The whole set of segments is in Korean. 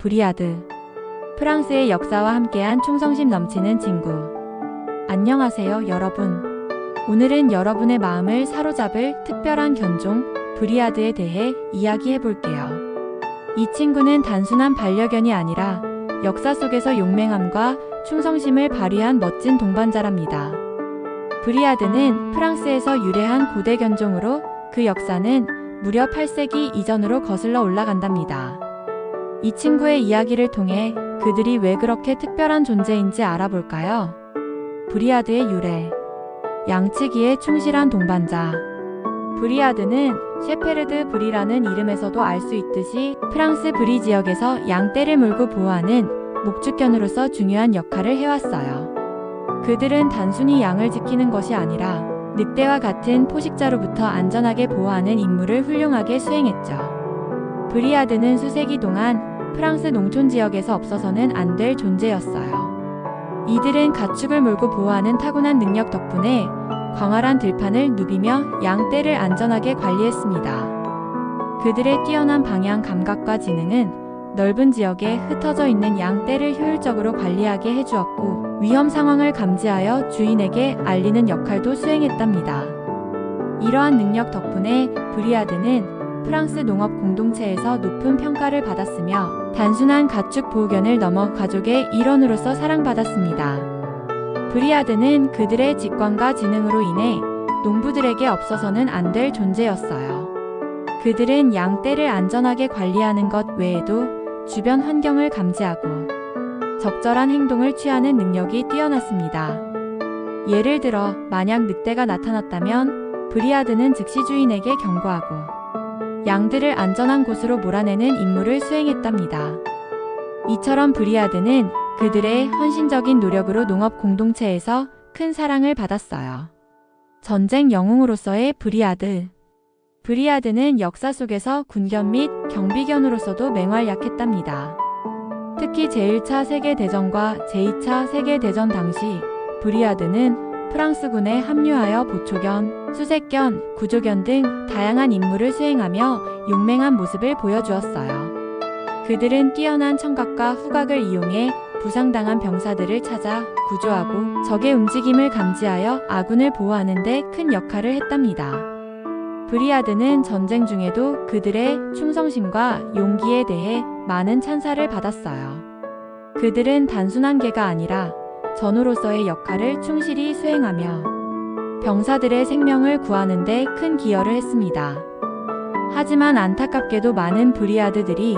브리아드. 프랑스의 역사와 함께한 충성심 넘치는 친구. 안녕하세요, 여러분. 오늘은 여러분의 마음을 사로잡을 특별한 견종, 브리아드에 대해 이야기해 볼게요. 이 친구는 단순한 반려견이 아니라 역사 속에서 용맹함과 충성심을 발휘한 멋진 동반자랍니다. 브리아드는 프랑스에서 유래한 고대 견종으로 그 역사는 무려 8세기 이전으로 거슬러 올라간답니다. 이 친구의 이야기를 통해 그들이 왜 그렇게 특별한 존재인지 알아볼까요? 브리아드의 유래. 양치기에 충실한 동반자. 브리아드는 셰페르드 브리라는 이름에서도 알 수 있듯이 프랑스 브리 지역에서 양떼를 물고 보호하는 목축견으로서 중요한 역할을 해왔어요. 그들은 단순히 양을 지키는 것이 아니라 늑대와 같은 포식자로부터 안전하게 보호하는 임무를 훌륭하게 수행했죠. 브리아드는 수세기 동안 프랑스 농촌 지역에서 없어서는 안 될 존재였어요. 이들은 가축을 몰고 보호하는 타고난 능력 덕분에 광활한 들판을 누비며 양떼를 안전하게 관리했습니다. 그들의 뛰어난 방향 감각과 지능은 넓은 지역에 흩어져 있는 양떼를 효율적으로 관리하게 해주었고 위험 상황을 감지하여 주인에게 알리는 역할도 수행했답니다. 이러한 능력 덕분에 브리아드는 프랑스 농업 공동체에서 높은 평가를 받았으며 단순한 가축 보호견을 넘어 가족의 일원으로서 사랑받았습니다. 브리아드는 그들의 직관과 지능으로 인해 농부들에게 없어서는 안 될 존재였어요. 그들은 양 떼를 안전하게 관리하는 것 외에도 주변 환경을 감지하고 적절한 행동을 취하는 능력이 뛰어났습니다. 예를 들어, 만약 늑대가 나타났다면 브리아드는 즉시 주인에게 경고하고 양들을 안전한 곳으로 몰아내는 임무를 수행했답니다. 이처럼 브리아드는 그들의 헌신적인 노력으로 농업 공동체에서 큰 사랑을 받았어요. 전쟁 영웅으로서의 브리아드. 브리아드는 역사 속에서 군견 및 경비견으로서도 맹활약했답니다. 특히 제1차 세계대전과 제2차 세계대전 당시 브리아드는 프랑스군에 합류하여 보초견, 수색견, 구조견 등 다양한 임무를 수행하며 용맹한 모습을 보여주었어요. 그들은 뛰어난 청각과 후각을 이용해 부상당한 병사들을 찾아 구조하고 적의 움직임을 감지하여 아군을 보호하는 데 큰 역할을 했답니다. 브리아드는 전쟁 중에도 그들의 충성심과 용기에 대해 많은 찬사를 받았어요. 그들은 단순한 개가 아니라 전우로서의 역할을 충실히 수행하며 병사들의 생명을 구하는 데 큰 기여를 했습니다. 하지만 안타깝게도 많은 브리아드들이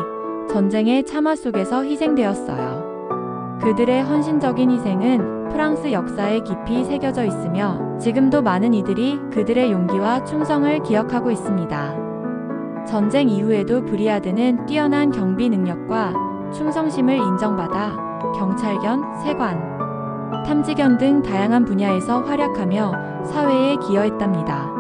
전쟁의 참화 속에서 희생되었어요. 그들의 헌신적인 희생은 프랑스 역사에 깊이 새겨져 있으며 지금도 많은 이들이 그들의 용기와 충성을 기억하고 있습니다. 전쟁 이후에도 브리아드는 뛰어난 경비 능력과 충성심을 인정받아 경찰견, 세관, 탐지견 등 다양한 분야에서 활약하며 사회에 기여했답니다.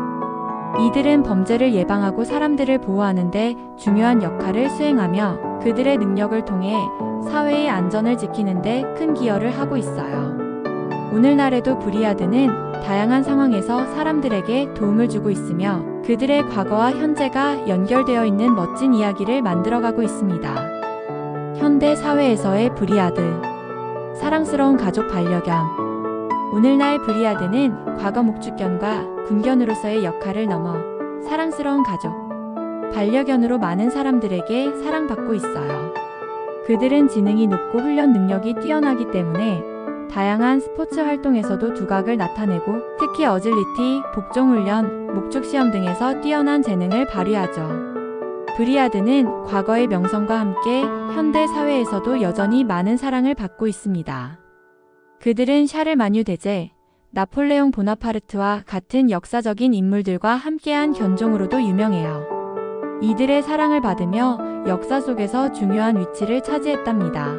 이들은 범죄를 예방하고 사람들을 보호하는데 중요한 역할을 수행하며 그들의 능력을 통해 사회의 안전을 지키는데 큰 기여를 하고 있어요. 오늘날에도 브리아드는 다양한 상황에서 사람들에게 도움을 주고 있으며 그들의 과거와 현재가 연결되어 있는 멋진 이야기를 만들어가고 있습니다. 현대 사회에서의 브리아드. 사랑스러운 가족 반려견. 오늘날 브리아드는 과거 목축견과 군견으로서의 역할을 넘어 사랑스러운 가족, 반려견으로 많은 사람들에게 사랑받고 있어요. 그들은 지능이 높고 훈련 능력이 뛰어나기 때문에 다양한 스포츠 활동에서도 두각을 나타내고 특히 어질리티, 복종훈련, 목축시험 등에서 뛰어난 재능을 발휘하죠. 브리아드는 과거의 명성과 함께 현대 사회에서도 여전히 많은 사랑을 받고 있습니다. 그들은 샤르마뉴 대제, 나폴레옹 보나파르트와 같은 역사적인 인물들과 함께한 견종으로도 유명해요. 이들의 사랑을 받으며 역사 속에서 중요한 위치를 차지했답니다.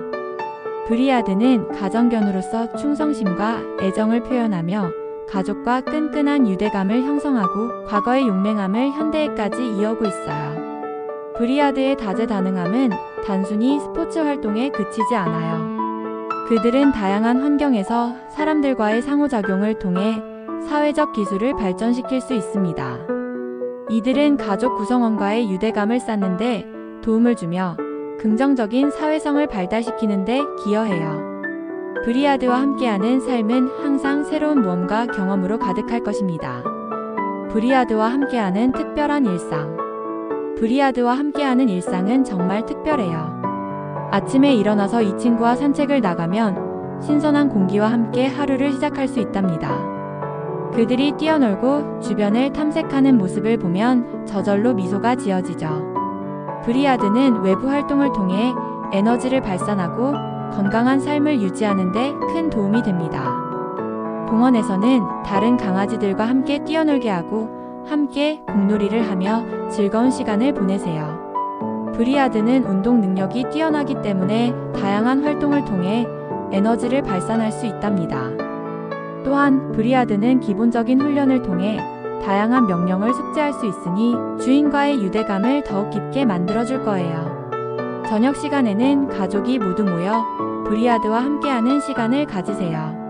브리아드는 가정견으로서 충성심과 애정을 표현하며 가족과 끈끈한 유대감을 형성하고 과거의 용맹함을 현대에까지 이어오고 있어요. 브리아드의 다재다능함은 단순히 스포츠 활동에 그치지 않아요. 그들은 다양한 환경에서 사람들과의 상호작용을 통해 사회적 기술을 발전시킬 수 있습니다. 이들은 가족 구성원과의 유대감을 쌓는데 도움을 주며 긍정적인 사회성을 발달시키는데 기여해요. 브리아드와 함께하는 삶은 항상 새로운 무언가 경험으로 가득할 것입니다. 브리아드와 함께하는 특별한 일상. 브리아드와 함께하는 일상은 정말 특별해요. 아침에 일어나서 이 친구와 산책을 나가면 신선한 공기와 함께 하루를 시작할 수 있답니다. 그들이 뛰어놀고 주변을 탐색하는 모습을 보면 저절로 미소가 지어지죠. 브리아드는 외부 활동을 통해 에너지를 발산하고 건강한 삶을 유지하는데 큰 도움이 됩니다. 공원에서는 다른 강아지들과 함께 뛰어놀게 하고 함께 공놀이를 하며 즐거운 시간을 보내세요. 브리아드는 운동 능력이 뛰어나기 때문에 다양한 활동을 통해 에너지를 발산할 수 있답니다. 또한 브리아드는 기본적인 훈련을 통해 다양한 명령을 숙지할 수 있으니 주인과의 유대감을 더욱 깊게 만들어줄 거예요. 저녁 시간에는 가족이 모두 모여 브리아드와 함께하는 시간을 가지세요.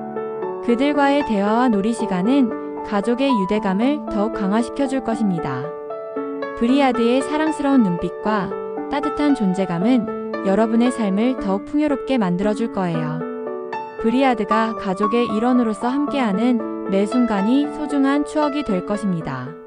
그들과의 대화와 놀이 시간은 가족의 유대감을 더욱 강화시켜 줄 것입니다. 브리아드의 사랑스러운 눈빛과 따뜻한 존재감은 여러분의 삶을 더욱 풍요롭게 만들어 줄 거예요. 브리아드가 가족의 일원으로서 함께하는 매 순간이 소중한 추억이 될 것입니다.